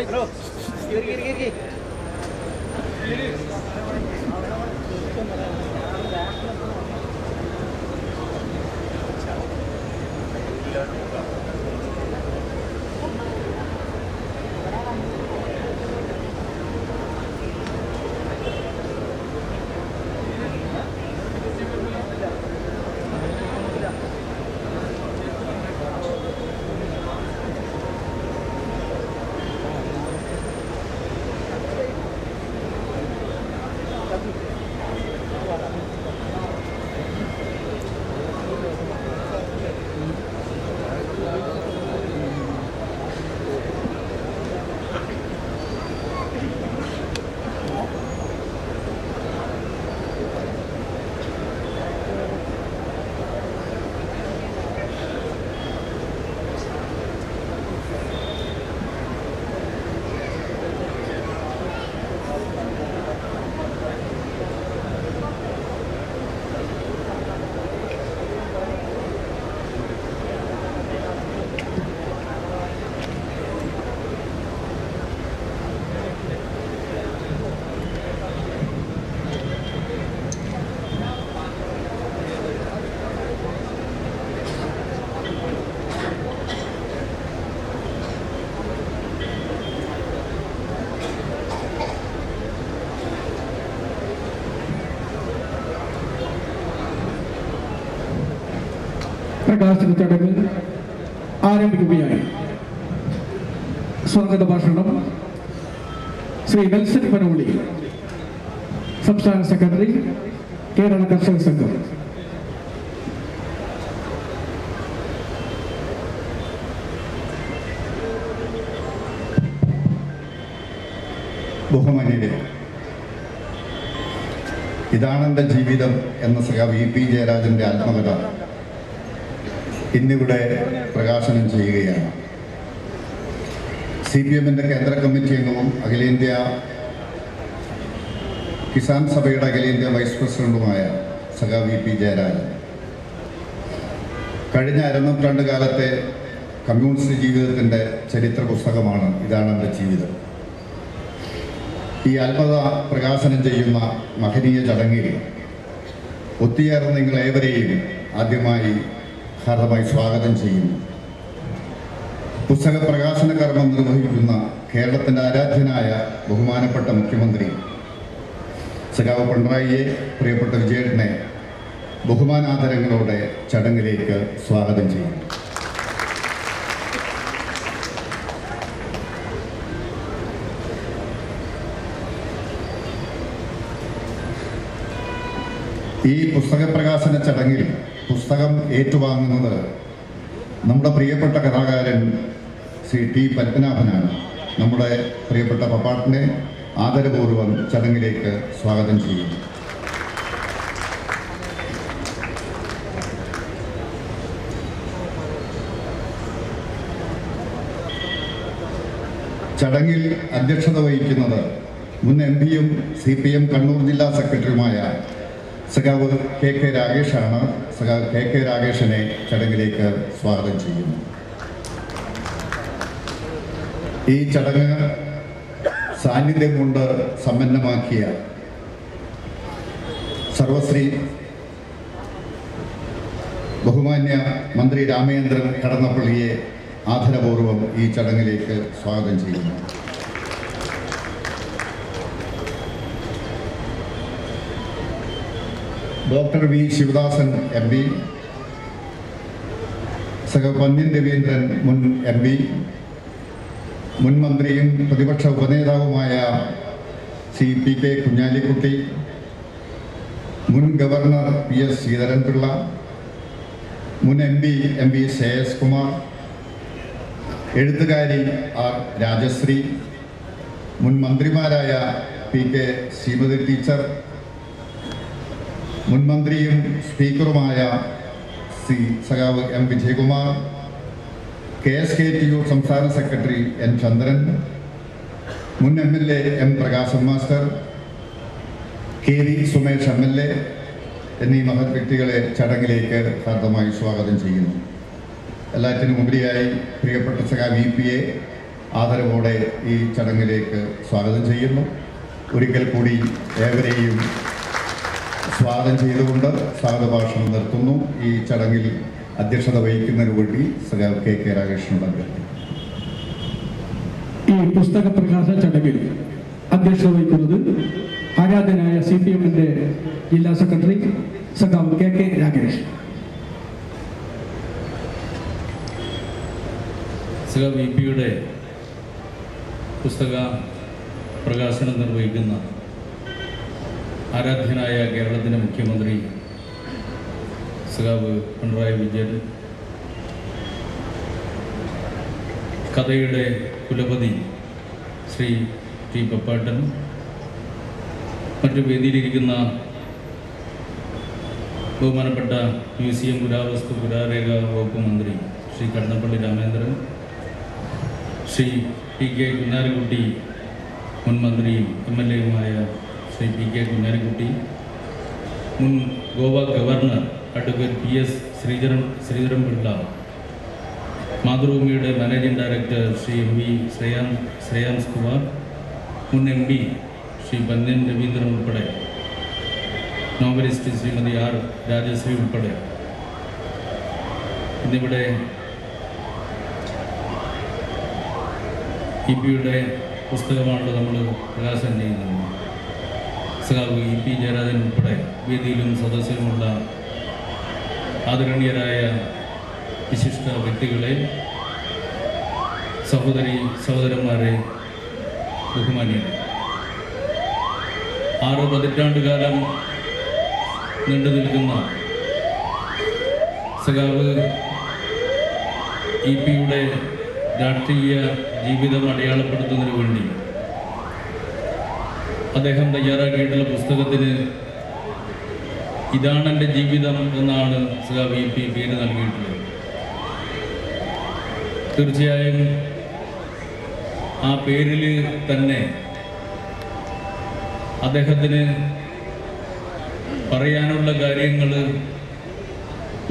Right. Bro. Giri, giri, giri. പ്രകാശന ചടങ്ങ് ആരംഭിക്കുകയായി. സ്വാഗത ഭാഷണം. ശ്രീ വെൽസൺ പനോളി സംസ്ഥാന സെക്രട്ടറി കേരള കർഷക സംഘം. ബഹുമാനിയുടെ ഇതാണെന്റെ ജീവിതം എന്ന സഖ വി പി ജയരാജന്റെ ആത്മകഥ. ഇന്നിവിടെ പ്രകാശനം ചെയ്യുകയാണ്. സി പി എമ്മിന്റെ കേന്ദ്ര കമ്മിറ്റി അംഗവും അഖിലേന്ത്യാ കിസാൻ സഭയുടെ അഖിലേന്ത്യാ വൈസ് പ്രസിഡന്റുമായ സഖ വി പി ജയരാജൻ. കഴിഞ്ഞ അരനൂറ്റാണ്ട് കാലത്തെ കമ്മ്യൂണിസ്റ്റ് ജീവിതത്തിന്റെ ചരിത്ര പുസ്തകമാണ് ഇതാണ് എന്റെ ജീവിതം. ഈ അത്ഭുത പ്രകാശനം ചെയ്യുന്ന മഹനീയ ചടങ്ങിൽ ഒത്തിയേറെ നിങ്ങൾ ഏവരെയും ആദ്യമായി ഹാർദമായി സ്വാഗതം ചെയ്യുന്നു. പുസ്തക പ്രകാശന കർമ്മം നിർവഹിക്കുന്ന കേരളത്തിന്റെ ആരാധ്യനായ ബഹുമാനപ്പെട്ട മുഖ്യമന്ത്രി സഖാവ് പിണറായിയെ പ്രിയപ്പെട്ട വിജയേട്ടനെ ബഹുമാനാദരങ്ങളോടെ ചടങ്ങിലേക്ക് സ്വാഗതം ചെയ്യുന്നു. ഈ പുസ്തക പ്രകാശന ചടങ്ങിൽ പുസ്തകം ഏറ്റുവാങ്ങുന്നത് നമ്മുടെ പ്രിയപ്പെട്ട കഥാകാരൻ ശ്രീ ടി പത്മനാഭനാണ്. നമ്മുടെ പ്രിയപ്പെട്ട പപ്പാട്ടിനെ ആദരപൂർവം ചടങ്ങിലേക്ക് സ്വാഗതം ചെയ്യുന്നു. ചടങ്ങിൽ അധ്യക്ഷത വഹിക്കുന്നത് മുൻ എം പിയും സി പി എം കണ്ണൂർ ജില്ലാ സെക്രട്ടറിയുമായ സഖാവ് കെ കെ രാഗേഷാണ് സഖാവ് കെ കെ രാഗേഷിനെ ചടങ്ങിലേക്ക് സ്വാഗതം ചെയ്യുന്നു. ഈ ചടങ്ങ് സാന്നിധ്യം കൊണ്ട് സമ്പന്നമാക്കിയ സർവശ്രീ ബഹുമാന്യ മന്ത്രി രാമേന്ദ്രൻ കടന്നപ്പള്ളിയെ ആദരപൂർവം ഈ ചടങ്ങിലേക്ക് സ്വാഗതം ചെയ്യുന്നു. Doctor V Sivadasan M P സഹ പന്ന്യൻ രവീന്ദ്രൻ മുൻ എം പി മുൻ മന്ത്രിയും പ്രതിപക്ഷ ഉപനേതാവുമായ സി പി കെ കുഞ്ഞാലിക്കുട്ടി മുൻ ഗവർണർ പി എസ് ശ്രീധരൻപിള്ള മുൻ M P M P Shreyams Kumar എഴുത്തുകാരി ആർ രാജശ്രീ മുൻ മന്ത്രിമാരായ പി കെ ശ്രീമതി ടീച്ചർ മുൻ മന്ത്രിയും സ്പീക്കറുമായ സി സഖാവ് M Vijayakumar K S K T U സംസ്ഥാന സെക്രട്ടറി എൻ ചന്ദ്രൻ മുൻ M L A M Prakashan master K V Sumesh M L A എന്നീ മഹത് വ്യക്തികളെ ചടങ്ങിലേക്ക് ഹാർദമായി സ്വാഗതം ചെയ്യുന്നു. എല്ലാറ്റിനും ഉപരിയായി പ്രിയപ്പെട്ട സഖാ വി പി എ ആദരവോടെ ഈ ചടങ്ങിലേക്ക് സ്വാഗതം ചെയ്യുന്നു. ഒരിക്കൽ കൂടി ഏവരെയും സ്വാഗതം ചെയ്തുകൊണ്ട് സ്വാഗതഭാഷണം നിർത്തുന്നു. ഈ ചടങ്ങിൽ അധ്യക്ഷത വഹിക്കുന്നതിന് വേണ്ടി സഖാവ് കെ കെ രാകേഷനോട് ഈ പുസ്തക പ്രകാശന ചടങ്ങിൽ അധ്യക്ഷത വഹിക്കുന്നത് ആരാധനായ സി പി എമ്മിന്റെ ജില്ലാ സെക്രട്ടറി സഖാവ് കെ കെ രാകേഷ് സഖാവ് വി പിയുടെ പുസ്തക പ്രകാശനം നിർവഹിക്കുന്ന ആരാധ്യനായ കേരളത്തിന്റെ മുഖ്യമന്ത്രി സഖാവ് പിണറായി വിജയൻ കഥയുടെ കുലപതി ശ്രീ ടി പപ്പാട്ടൻ മറ്റു വേദിയിലിരിക്കുന്ന ബഹുമാനപ്പെട്ട മ്യൂസിയം പുരാവസ്തു പുരാരേഖ വകുപ്പ് മന്ത്രി ശ്രീ കടന്നപ്പള്ളി രാമേന്ദ്രൻ ശ്രീ ടി കെ കുഞ്ഞാലിക്കുട്ടി മുൻ മന്ത്രിയും എം എൽ എയുമായ ശ്രീ പി കെ കുഞ്ഞാലിക്കുട്ടി. മുൻ Goa governor advocate P S Sreedharan Sreedharan Pillai. മാതൃഭൂമിയുടെ managing director Shri M V Shreyan Shreyams Kumar. മുൻ എം പി ശ്രീ ബന്ധൻ രവീന്ദ്രൻ ഉൾപ്പെടെ. നോവലിസ്റ്റ് ശ്രീമതി ആർ രാജശ്രീ ഉൾപ്പെടെ. ഇന്നിവിടെ ഇ പിയുടെ പുസ്തകമാണല്ലോ നമ്മൾ പ്രകാശനം ചെയ്യുന്നത്. സഖാവ് ഇ പി ജയരാജൻ ഉൾപ്പെടെ വേദിയിലും സദസ്സിലുമുള്ള ആദരണീയരായ വിശിഷ്ട വ്യക്തികളെ സഹോദരി സഹോദരന്മാരെ ബഹുമാനിയരെ ആറ് പതിറ്റാണ്ട് കാലം നീണ്ടു നിൽക്കുന്ന സഖാവ് ഇ പിയുടെ രാഷ്ട്രീയ ജീവിതം അടയാളപ്പെടുത്തുന്നതിന് വേണ്ടി അദ്ദേഹം തയ്യാറാക്കിയിട്ടുള്ള പുസ്തകത്തിന് ഇതാണ് എന്റെ ജീവിതം എന്നാണ് സുഖ വി പി പേര് നൽകിയിട്ടുള്ളത്. തീർച്ചയായും ആ പേരിൽ തന്നെ അദ്ദേഹത്തിന് പറയാനുള്ള കാര്യങ്ങൾ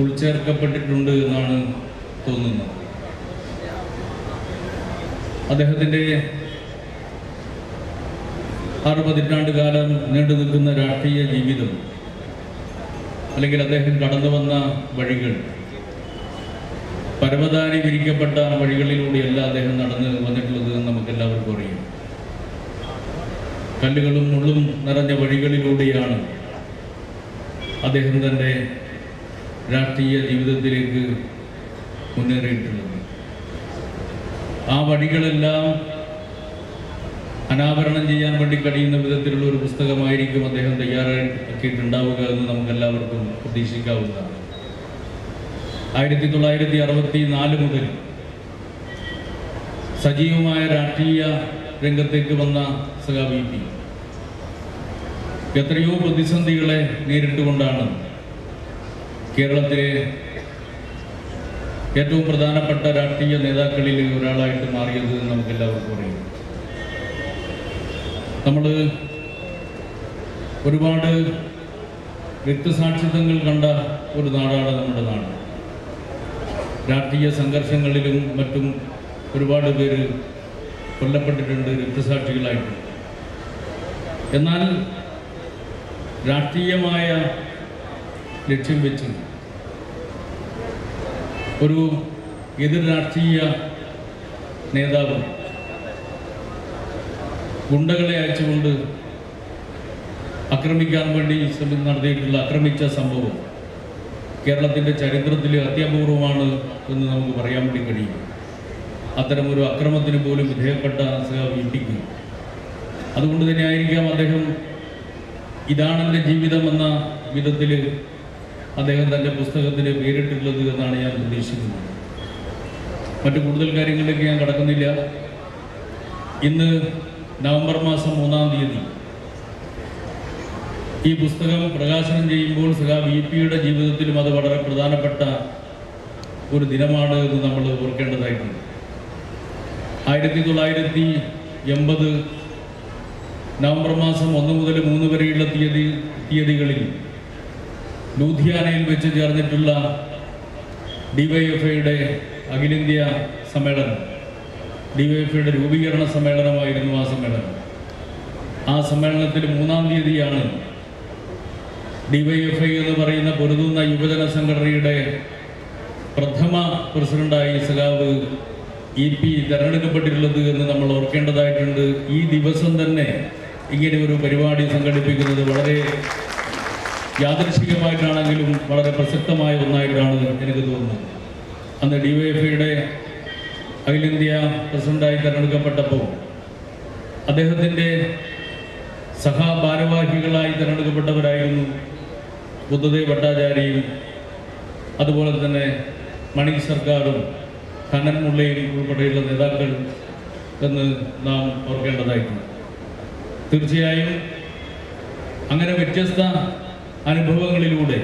ഉൾച്ചേർക്കപ്പെട്ടിട്ടുണ്ട് എന്നാണ് തോന്നുന്നത്. അദ്ദേഹത്തിന്റെ ആറ് പതിറ്റാണ്ട് കാലം നീണ്ടു നിൽക്കുന്ന രാഷ്ട്രീയ ജീവിതം അല്ലെങ്കിൽ അദ്ദേഹം കടന്നു വന്ന വഴികൾ പരവതാനി വിരിക്കപ്പെട്ട വഴികളിലൂടെയല്ല അദ്ദേഹം നടന്ന് വന്നിട്ടുള്ളത് എന്ന് നമുക്ക് എല്ലാവർക്കും അറിയാം. കല്ലുകളും മുള്ളും നിറഞ്ഞ വഴികളിലൂടെയാണ് അദ്ദേഹം തന്റെ രാഷ്ട്രീയ ജീവിതത്തിലേക്ക് മുന്നേറിയിട്ടുള്ളത്. ആ വഴികളെല്ലാം അനാവരണം ചെയ്യാൻ വേണ്ടി കഴിയുന്ന വിധത്തിലുള്ള ഒരു പുസ്തകമായിരിക്കും അദ്ദേഹം തയ്യാറാക്കിയിട്ടുണ്ടാവുക എന്ന് നമുക്ക് എല്ലാവർക്കും പ്രതീക്ഷിക്കാവുന്നതാണ്. ആയിരത്തി തൊള്ളായിരത്തി അറുപത്തി നാല് മുതൽ സജീവമായ രാഷ്ട്രീയ രംഗത്തേക്ക് വന്ന സഖാ വി പി. എത്രയോ പ്രതിസന്ധികളെ നേരിട്ടുകൊണ്ടാണ് കേരളത്തിലെ ഏറ്റവും പ്രധാനപ്പെട്ട രാഷ്ട്രീയ നേതാക്കളിൽ ഒരാളായിട്ട് മാറിയത് എന്ന് നമുക്ക് എല്ലാവർക്കും അറിയാം. നമ്മൾ ഒരുപാട് രക്തസാക്ഷിത്വങ്ങൾ കണ്ട ഒരു നാടാണ് നമ്മുടെ നാട്. രാഷ്ട്രീയ സംഘർഷങ്ങളിലും മറ്റും ഒരുപാട് പേര് കൊല്ലപ്പെട്ടിട്ടുണ്ട് രക്തസാക്ഷികളായിട്ട്. എന്നാൽ രാഷ്ട്രീയമായ ലക്ഷ്യം വെച്ച് ഒരു എതിർ രാഷ്ട്രീയ നേതാവ് ഗുണ്ടകളെ അയച്ചുകൊണ്ട് ആക്രമിക്കാൻ വേണ്ടി ശ്രമം നടത്തിയിട്ടുള്ള ആക്രമിച്ച സംഭവം കേരളത്തിന്റെ ചരിത്രത്തിൽ അത്യപൂർവമാണ് എന്ന് നമുക്ക് പറയാൻ വേണ്ടി കഴിയും. അത്തരമൊരു അക്രമത്തിന് പോലും വിധേയപ്പെട്ട സഹാബ് ഇന്ത്യയ്ക്ക് അതുകൊണ്ട് തന്നെ ആയിരിക്കാം അദ്ദേഹം ഇതാണ് എന്റെ ജീവിതം എന്ന വിധത്തിൽ അദ്ദേഹം തന്റെ പുസ്തകത്തിന് പേരിട്ടുള്ളത് എന്നാണ് ഞാൻ പ്രതീക്ഷിക്കുന്നത് മറ്റു കൂടുതൽ കാര്യങ്ങളിലേക്ക് ഞാൻ കടക്കുന്നില്ല. ഇന്ന് നവംബർ മാസം മൂന്നാം തീയതി. ഈ പുസ്തകം പ്രകാശനം ചെയ്യുമ്പോൾ സഖാ വി പിയുടെ ജീവിതത്തിലും അത് വളരെ പ്രധാനപ്പെട്ട ഒരു ദിനമാണ് എന്ന് നമ്മൾ ഓർക്കേണ്ടതായിട്ടുണ്ട്. ആയിരത്തി തൊള്ളായിരത്തി എൺപത് നവംബർ മാസം ഒന്ന് മുതൽ മൂന്ന് വരെയുള്ള തീയതി തീയതികളിൽ ലൂധിയാനയിൽ വെച്ച് ചേർന്നിട്ടുള്ള ഡിവൈഎഫ്ഐയുടെ അഖിലേന്ത്യാ സമ്മേളനം. ഡിവൈഎഫ്ഐയുടെ രൂപീകരണ സമ്മേളനമായിരുന്നു ആ സമ്മേളനം. ആ സമ്മേളനത്തിൽ മൂന്നാം തീയതിയാണ് ഡിവൈഎഫ്ഐ എന്ന് പറയുന്ന പൊരുതുന്ന യുവജന സംഘടനയുടെ പ്രഥമ പ്രസിഡന്റായി സഖാവ് ഇ പി തെരഞ്ഞെടുക്കപ്പെട്ടിട്ടുള്ളത് എന്ന് നമ്മൾ ഓർക്കേണ്ടതായിട്ടുണ്ട്. ഈ ദിവസം തന്നെ ഇങ്ങനെ ഒരു പരിപാടി സംഘടിപ്പിക്കുന്നത് വളരെ യാദൃശികമായിട്ടാണെങ്കിലും വളരെ പ്രസക്തമായ ഒന്നായിട്ടാണ് എനിക്ക് തോന്നുന്നത്. അന്ന് ഡിവൈഎഫ്ഐയുടെ അഖിലേന്ത്യാ പ്രസിഡന്റായി തിരഞ്ഞെടുക്കപ്പെട്ടപ്പോൾ അദ്ദേഹത്തിന്റെ സഹഭാരവാഹികളായി തിരഞ്ഞെടുക്കപ്പെട്ടവരായിരുന്നു ബുദ്ധദേവ് ഭട്ടാചാര്യയും അതുപോലെ തന്നെ മണി സർക്കാരും കനൻ മുള്ളയും ഉൾപ്പെടെയുള്ള നേതാക്കൾ എന്ന് നാം ഓർക്കേണ്ടതായിട്ടുണ്ട്. തീർച്ചയായും അങ്ങനെ വ്യത്യസ്ത അനുഭവങ്ങളിലൂടെ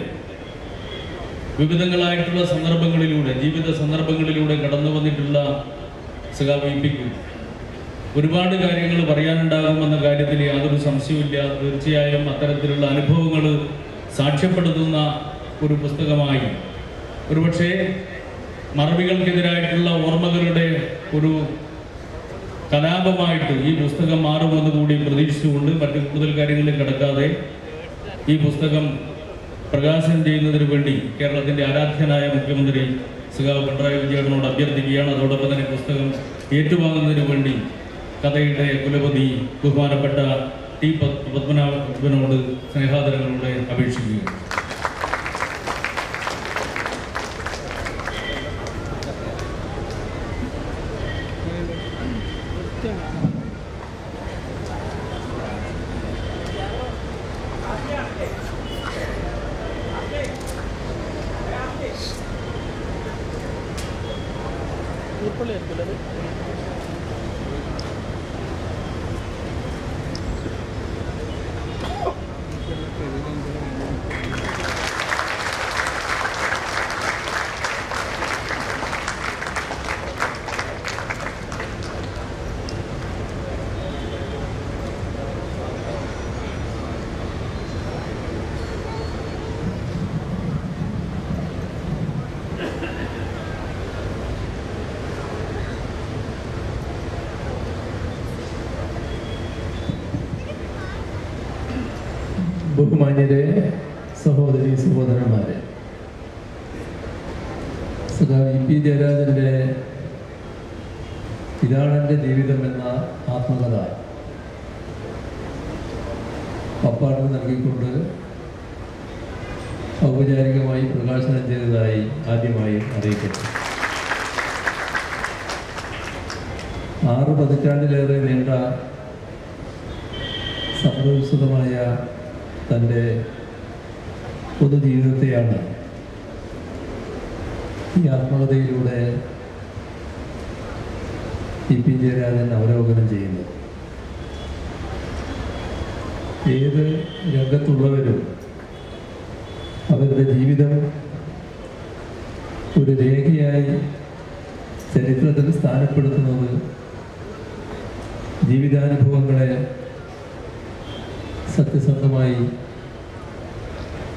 വിവിധങ്ങളായിട്ടുള്ള സന്ദർഭങ്ങളിലൂടെ ജീവിത സന്ദർഭങ്ങളിലൂടെ കടന്നു വന്നിട്ടുള്ള സുഖാ വി പിക്ക് ഒരുപാട് കാര്യങ്ങൾ പറയാനുണ്ടാകുമെന്ന കാര്യത്തിൽ യാതൊരു സംശയവുമില്ല. തീർച്ചയായും അത്തരത്തിലുള്ള അനുഭവങ്ങൾ സാക്ഷ്യപ്പെടുത്തുന്ന ഒരു പുസ്തകമായി. ഒരുപക്ഷെ മറവികൾക്കെതിരായിട്ടുള്ള ഓർമ്മകളുടെ ഒരു കലാപമായിട്ട് ഈ പുസ്തകം മാറുമെന്ന് കൂടി പ്രതീക്ഷിച്ചുകൊണ്ട് മറ്റു കൂടുതൽ കാര്യങ്ങളിൽ കിടക്കാതെ ഈ പുസ്തകം പ്രകാശനം ചെയ്യുന്നതിന് വേണ്ടി കേരളത്തിന്റെ ആരാധ്യനായ മുഖ്യമന്ത്രി സുഖാവ് പിണറായി വിജയനോട് അഭ്യർത്ഥിക്കുകയാണ്. അതോടൊപ്പം തന്നെ പുസ്തകം ഏറ്റുവാങ്ങുന്നതിന് വേണ്ടി കഥയുടെ കുലപതി ബഹുമാനപ്പെട്ട ടി പത്- പത്മനാഭനോട് സ്നേഹാദരങ്ങളോടെ അപേക്ഷിക്കുകയാണ്. கட்டுக்குள்ளே இருக்கிறது ബഹുമാന്യരെ സഹോദരി സഹോദരന്മാരെ. സദാ ഇ. പി. ജയരാജന്റെ ഇതാണെന്റെ ജീവിതം എന്ന ആത്മകഥ പപ്പാടം നൽകിക്കൊണ്ട് ഔപചാരികമായി പ്രകാശനം ചെയ്തതായി ആദ്യമായി അറിയിക്കുന്നു ആറ് പതിറ്റാണ്ടിലേറെ നീണ്ട സംഭവവിശദമായ തന്റെ പൊതുജീവിതത്തെയാണ് ഈ ആത്മകഥയിലൂടെ ഇ പി ജയരാജൻ അവലോകനം ചെയ്യുന്നത്. ഏത് രംഗത്തുള്ളവരും അവരുടെ ജീവിതം ഒരു രേഖയായി ചരിത്രത്തിൽ സ്ഥാനപ്പെടുത്തുന്നത് ജീവിതാനുഭവങ്ങളെ സത്യസന്ധമായി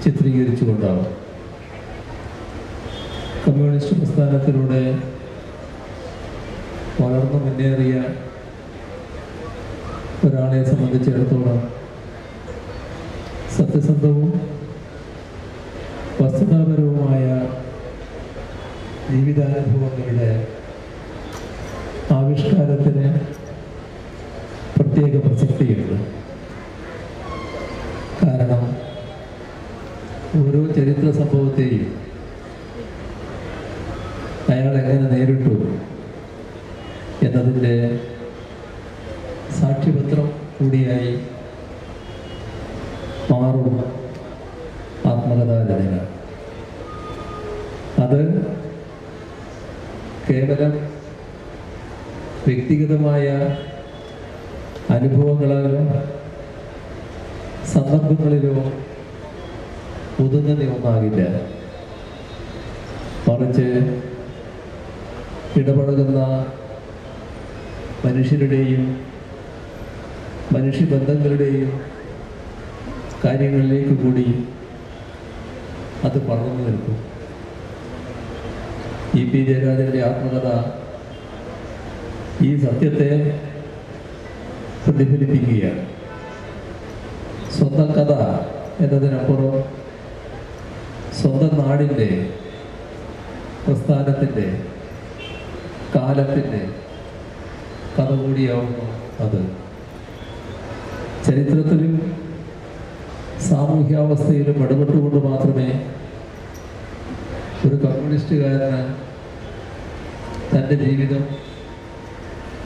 ചിത്രീകരിച്ചുകൊണ്ടാണ്. കമ്മ്യൂണിസ്റ്റ് പ്രസ്ഥാനത്തിലൂടെ വളർന്നു മുന്നേറിയ ഒരാളെ സംബന്ധിച്ചിടത്തോളം സത്യസന്ധവും വസ്തുതാപരവുമായ ജീവിതാനുഭവങ്ങളുടെ ആവിഷ്കാരത്തിന് പ്രത്യേക ഓരോ ചരിത്ര സംഭവത്തെയും അയാൾ എങ്ങനെ നേരിട്ടു എന്നതിന്റെ സാക്ഷ്യപത്രം കൂടിയായി മാറും ആത്മകഥാരചന അത് കേവലം വ്യക്തിഗതമായ അനുഭവങ്ങളാലോ സന്ദർഭങ്ങളിലോ ഒതുങ്ങുന്ന ഒന്നാകില്ല മറിച്ച് ഇടപഴകുന്ന മനുഷ്യരുടെയും മനുഷ്യബന്ധങ്ങളുടെയും കാര്യങ്ങളിലേക്ക് കൂടി അത് പടർന്നു നിൽക്കും. ഇ പി ജയരാജന്റെ ആത്മകഥ ഈ സത്യത്തെ പ്രതിഫലിപ്പിക്കുകയാണ്. സ്വന്തം കഥ എന്നതിനപ്പുറം സ്വന്തം നാടിന്റെ പ്രസ്ഥാനത്തിന്റെ കാലത്തിന്റെ കഥ കൂടിയാവുന്നു അത്. ചരിത്രത്തിലും സാമൂഹ്യാവസ്ഥയിലും ഇടപെട്ടുകൊണ്ട് മാത്രമേ ഒരു കമ്മ്യൂണിസ്റ്റുകാരന് തന്റെ ജീവിതം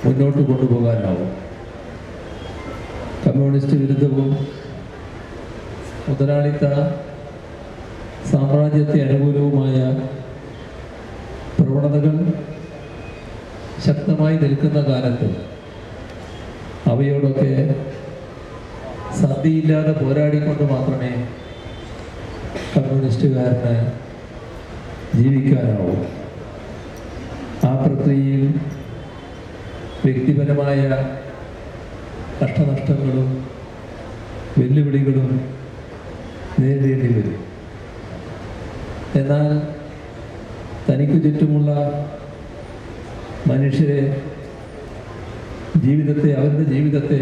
മുന്നോട്ട് കൊണ്ടുപോകാനാവും. കമ്മ്യൂണിസ്റ്റ് വിരുദ്ധവും മുതലാളിത്ത സാമ്രാജ്യത്തെ അനുകൂലവുമായ പ്രവണതകൾ ശക്തമായി നിൽക്കുന്ന കാലത്ത് അവയോടൊക്കെ സന്ധിയില്ലാതെ പോരാടിക്കൊണ്ട് മാത്രമേ കമ്മ്യൂണിസ്റ്റുകാരന് ജീവിക്കാനാവൂ. ആ പ്രക്രിയയിൽ വ്യക്തിപരമായ കഷ്ടനഷ്ടങ്ങളും വെല്ലുവിളികളും നേരിടേണ്ടി വരും. എന്നാൽ തനിക്ക് ചുറ്റുമുള്ള മനുഷ്യരെ ജീവിതത്തെ അവരുടെ ജീവിതത്തെ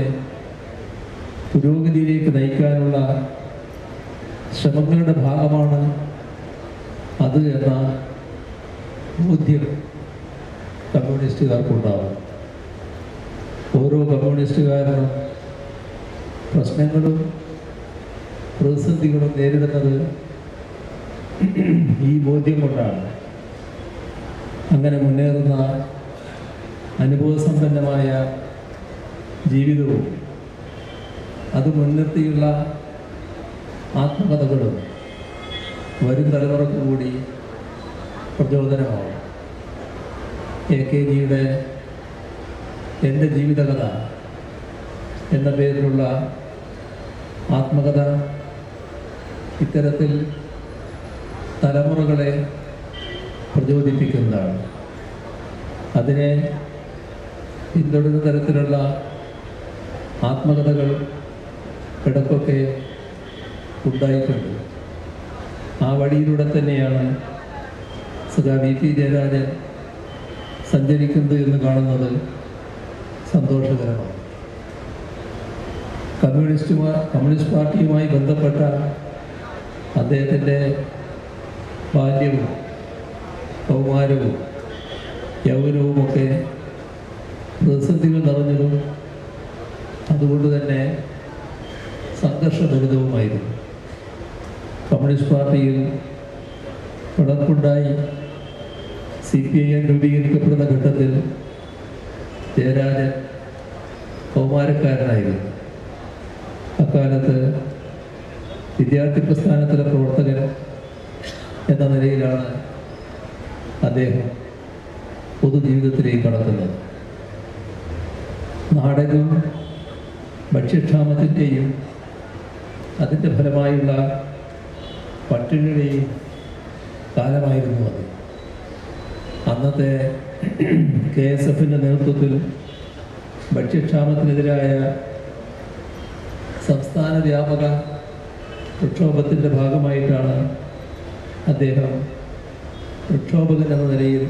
പുരോഗതിയിലേക്ക് നയിക്കാനുള്ള ശ്രമങ്ങളുടെ ഭാഗമാണ് അത് എന്ന ബോധ്യം കമ്മ്യൂണിസ്റ്റുകാർക്കുണ്ടാവും ഓരോ കമ്മ്യൂണിസ്റ്റുകാരനും പ്രശ്നങ്ങളും പ്രതിസന്ധികളും നേരിടുന്നത് ഈ ബോധ്യം കൊണ്ടാണ് അങ്ങനെ മുന്നേറുന്ന അനുഭവസമ്പന്നമായ ജീവിതവും അത് മുൻനിർത്തിയുള്ള ആത്മകഥകളും വരും തലമുറയ്ക്ക് കൂടി പ്രചോദനമാവും. എ കെ ജിയുടെ എന്റെ ജീവിതകഥ എന്ന പേരിലുള്ള ആത്മകഥ ഇത്തരത്തിൽ തലമുറകളെ പ്രചോദിപ്പിക്കുന്നതാണ്. അതിനെ പിന്തുടരുന്ന തരത്തിലുള്ള ആത്മകഥകൾ ഇടക്കൊക്കെ ഉണ്ടായിട്ടുണ്ട്. ആ വഴിയിലൂടെ തന്നെയാണ് സദാ വി പി ജയരാജൻ സഞ്ചരിക്കുന്നത് എന്ന് കാണുന്നത് സന്തോഷകരമാണ്. കമ്മ്യൂണിസ്റ്റുമാർ കമ്മ്യൂണിസ്റ്റ് പാർട്ടിയുമായി ബന്ധപ്പെട്ട അദ്ദേഹത്തിന്റെ ബാല്യവും കൗമാരവും യൗവനവുമൊക്കെ പ്രതിസന്ധികൾ നിറഞ്ഞതും അതുകൊണ്ട് തന്നെ സംഘർഷഭരിതവുമായിരുന്നു കമ്മ്യൂണിസ്റ്റ് പാർട്ടിയിൽ പിളർപ്പുണ്ടായി സി പി ഐ എം രൂപീകരിക്കപ്പെടുന്ന ഘട്ടത്തിൽ ജയരാജൻ കൗമാരക്കാരനായിരുന്നു അക്കാലത്ത് വിദ്യാർത്ഥി പ്രസ്ഥാനത്തിലെ പ്രവർത്തകൻ എന്ന നിലയിലാണ് അദ്ദേഹം പൊതുജീവിതത്തിലേക്ക് കടക്കുന്നത്. നാടകം ഭക്ഷ്യക്ഷാമത്തിന്റെയും അതിന്റെ ഫലമായുള്ള പട്ടിണിയുടെയും കാലമായിരുന്നു അത്. അന്നത്തെ കെ എസ് എഫിന്റെ നേതൃത്വത്തിൽ ഭക്ഷ്യക്ഷാമത്തിനെതിരായ സംസ്ഥാന വ്യാപക പ്രക്ഷോഭത്തിന്റെ ഭാഗമായിട്ടാണ് അദ്ദേഹം പ്രക്ഷോഭകൻ എന്ന നിലയിൽ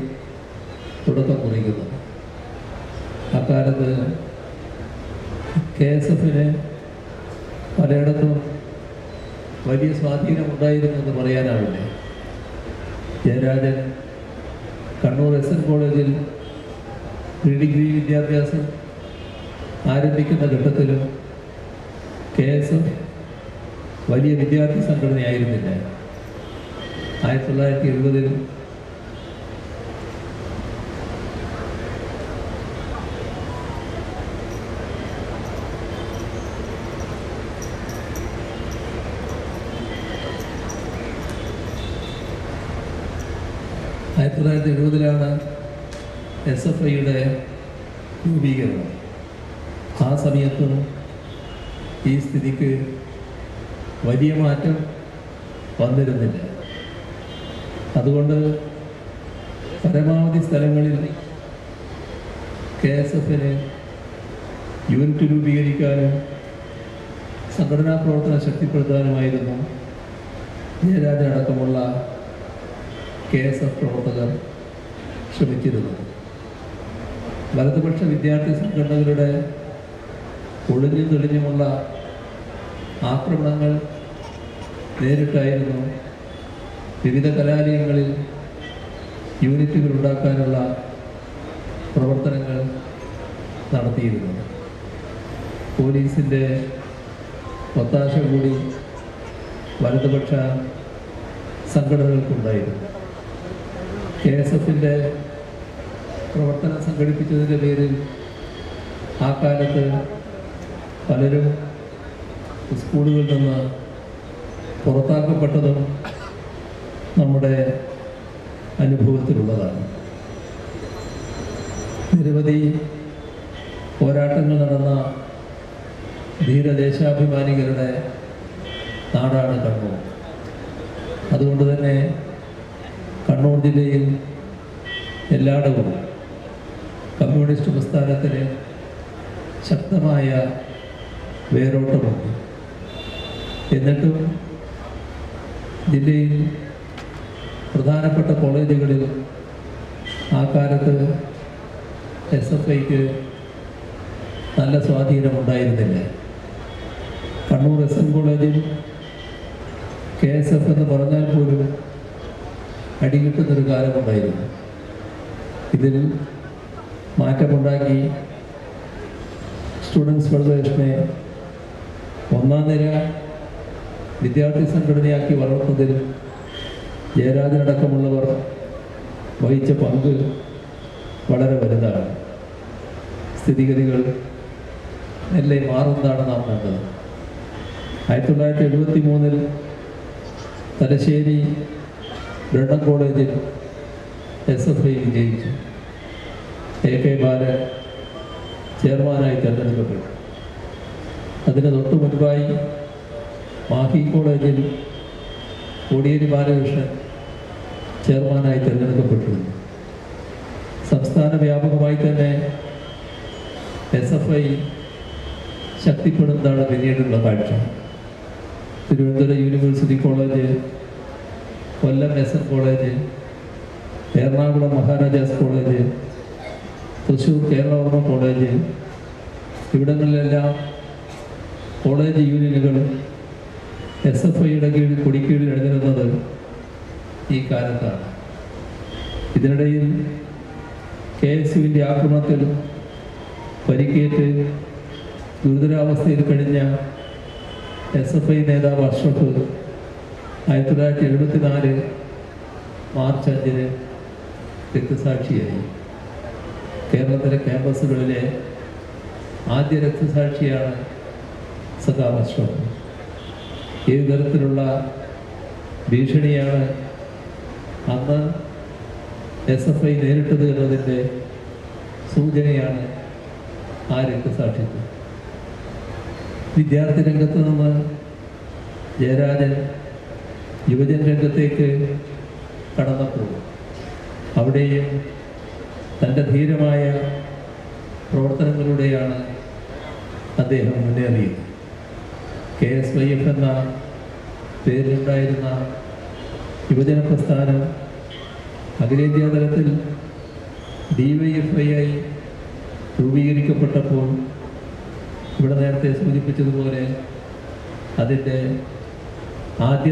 തുടക്കം കുറിക്കുന്നു. അക്കാലത്ത് കെ എസ് എഫിന് പലയിടത്തും വലിയ സ്വാധീനമുണ്ടായിരുന്നു എന്ന് പറയാനാവില്ലേ? ജയരാജൻ കണ്ണൂർ എസ് എൻ കോളേജിൽ പ്രീ ഡിഗ്രി വിദ്യാഭ്യാസം ആരംഭിക്കുന്ന ഘട്ടത്തിലും കെ എസ് എഫ് വലിയ വിദ്യാർത്ഥി സംഘടനയായിരുന്നില്ല. ആയിരത്തി തൊള്ളായിരത്തി എഴുപതിൽ ആയിരത്തി തൊള്ളായിരത്തി എഴുപതിലാണ് എസ് എഫ് ഐയുടെ രൂപീകരണം. ആ സമയത്തും ഈ സ്ഥിതിക്ക് വലിയ മാറ്റം വന്നിരുന്നില്ല. അതുകൊണ്ട് പരമാവധി സ്ഥലങ്ങളിൽ കെ എസ് എഫിന് യൂണിറ്റ് രൂപീകരിക്കാനും സംഘടനാ പ്രവർത്തനം ശക്തിപ്പെടുത്താനുമായിരുന്നു ജയരാജൻ അടക്കമുള്ള കെ എസ് എഫ് പ്രവർത്തകർ ശ്രമിച്ചിരുന്നത്. വലതുപക്ഷ വിദ്യാർത്ഥി സംഘടനകളുടെ ഒളിഞ്ഞും തെളിഞ്ഞുമുള്ള ആക്രമണങ്ങൾ നേരിട്ടായിരുന്നു വിവിധ കലാലയങ്ങളിൽ യൂണിറ്റുകൾ ഉണ്ടാക്കാനുള്ള പ്രവർത്തനങ്ങൾ നടത്തിയിരുന്നു. പോലീസിന്റെ ഒത്താശ കൂടി വലതുപക്ഷ സംഘടനകൾക്കുണ്ടായിരുന്നു. കെ എസ് എഫിന്റെ പ്രവർത്തനം സംഘടിപ്പിച്ചതിന്റെ പേരിൽ ആ കാലത്ത് പലരും സ്കൂളുകളിൽ നിന്ന് പുറത്താക്കപ്പെട്ടതും നമ്മുടെ അനുഭവത്തിലുള്ളതാണ്. നിരവധി പോരാട്ടങ്ങൾ നടന്ന ധീരദേശാഭിമാനികളുടെ നാടാണ് കണ്ണൂർ. അതുകൊണ്ട് തന്നെ കണ്ണൂർ ജില്ലയിൽ എല്ലായിടവും കമ്മ്യൂണിസ്റ്റ് പ്രസ്ഥാനത്തിന് ശക്തമായ വേരോട്ടമുണ്ട്. എന്നിട്ടും ജില്ലയിൽ പ്രധാനപ്പെട്ട കോളേജുകളിൽ ആ കാലത്ത് എസ് എഫ് ഐക്ക് നല്ല സ്വാധീനമുണ്ടായിരുന്നില്ല കണ്ണൂർ എസ് എൻ കോളേജിൽ കെ എസ് എഫ് എന്ന് പറഞ്ഞാൽ പോലും അടികിട്ടുന്നൊരു കാലമുണ്ടായിരുന്നു. ഇതിൽ മാറ്റമുണ്ടാക്കി സ്റ്റുഡൻസ് ഫെഡറേഷനെ ഒന്നാം നിര വിദ്യാർത്ഥി സംഘടനയാക്കി വളർത്തുന്നതിൽ ജയരാജനടക്കമുള്ളവർ വഹിച്ച പങ്ക് വളരെ വലുതാണ്. സ്ഥിതിഗതികൾ മെല്ലെ മാറുന്നതാണ് നാം കണ്ടത്. ആയിരത്തി തൊള്ളായിരത്തി എഴുപത്തി മൂന്നിൽ തലശ്ശേരി ബ്രണ്ടൻ കോളേജിൽ എസ് എഫ് ഐ വിജയിച്ചു. എ കെ ബാലൻ ചെയർമാനായി തിരഞ്ഞെടുക്കപ്പെട്ടു. അതിന് തൊട്ടു മുൻപായി മാഹി കോളേജിൽ കോടിയേരി ബാലകൃഷ്ണൻ ചെയർമാനായി തിരഞ്ഞെടുക്കപ്പെട്ടിരുന്നു സംസ്ഥാന വ്യാപകമായി തന്നെ എസ് എഫ് ഐ ശക്തിപ്പെടുന്നതാണ് പിന്നീടുള്ള കാഴ്ച. Thiruvananthapuram university college Kollam S N college Ernakulam Maharajas college Thrissur Keralavarma college ഇവിടങ്ങളിലെല്ലാം college യൂണിയനുകൾ എസ് എഫ് ഐയുടെ കീഴിൽ കൊടിക്കീഴിൽ എഴുതിരുന്നത് ഈ കാലത്താണ്. ഇതിനിടയിൽ കെ എസ് യുവിന്റെ ആക്രമണത്തിൽ പരിക്കേറ്റ് ഗുരുതരാവസ്ഥയിൽ കഴിഞ്ഞ എസ് എഫ് ഐ നേതാവ് അഷ്റഫ് ആയിരത്തി തൊള്ളായിരത്തി എഴുപത്തിനാല് മാർച്ച് അഞ്ചിന് രക്തസാക്ഷിയായി. കേരളത്തിലെ ക്യാമ്പസുകളിലെ ആദ്യ രക്തസാക്ഷിയാണ് സദാ അഷ്റഫ്. ഏത് തരത്തിലുള്ള ഭീഷണിയാണ് അന്ന് എസ് എഫ് ഐ നേരിട്ടത് എന്നതിന്റെ സൂചനയാണ് ആ രക്തസാക്ഷിത്വം. വിദ്യാർത്ഥി രംഗത്ത് നിന്ന് ജയരാജൻ യുവജന രംഗത്തേക്ക് കടന്നപ്പോൾ അവിടെയും തന്റെ ധീരമായ പ്രവർത്തനങ്ങളിലൂടെയാണ് അദ്ദേഹം മുന്നേറിയത്. കെ എസ് വൈ എഫ് എന്ന പേരിലുണ്ടായിരുന്ന യുവജന പ്രസ്ഥാനം അഖിലേന്ത്യാ തലത്തിൽ ഡി വൈ എഫ് ഐ ആയി രൂപീകരിക്കപ്പെട്ടപ്പോൾ ഇവിടെ നേരത്തെ സൂചിപ്പിച്ചതുപോലെ അതിന്റെ ആദ്യ